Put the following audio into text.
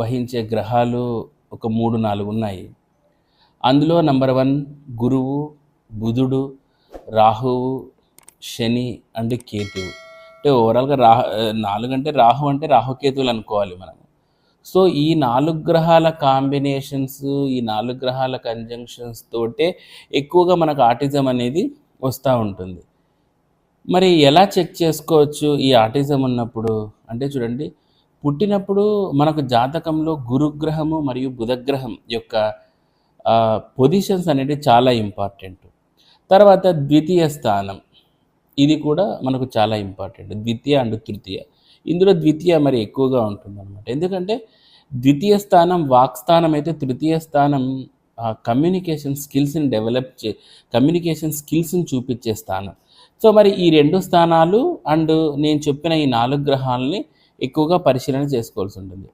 వహించే గ్రహాలు ఒక మూడు నాలుగు ఉన్నాయి. అందులో నంబర్ వన్ గురువు బుధుడు రాహువు శని అండ్ కేతువు. అంటే ఓవరాల్గా రాహ నాలుగు అంటే రాహు అంటే రాహుకేతువులు అనుకోవాలి మనం. సో ఈ నాలుగు గ్రహాల కాంబినేషన్స్ ఈ నాలుగు గ్రహాల కంజంక్షన్స్ తోటే ఎక్కువగా మనకు ఆటిజం అనేది వస్తూ ఉంటుంది. మరి ఎలా చెక్ చేసుకోవచ్చు ఈ ఆటిజం ఉన్నప్పుడు? అంటే చూడండి పుట్టినప్పుడు మనకు జాతకంలో గురుగ్రహము మరియు బుధగ్రహం యొక్క పొజిషన్స్ అనేవి చాలా ఇంపార్టెంట్ తర్వాత ద్వితీయ స్థానం. ఇది కూడా మనకు చాలా ఇంపార్టెంట్ ద్వితీయ అండ్ తృతీయ. ఇందులో ద్వితీయ మరి ఎక్కువగా ఉంటుంది అనమాట ఎందుకంటే ద్వితీయ స్థానం వాక్ స్థానం అయితే తృతీయ స్థానం కమ్యూనికేషన్ స్కిల్స్ని డెవలప్ చే కమ్యూనికేషన్ స్కిల్స్ని చూపించే స్థానం. సో మరి ఈ రెండు స్థానాలు అండ్ నేను చెప్పిన ఈ నాలుగు గ్రహాలని ఎక్కువగా పరిశీలన చేసుకోవాల్సి ఉంటుంది.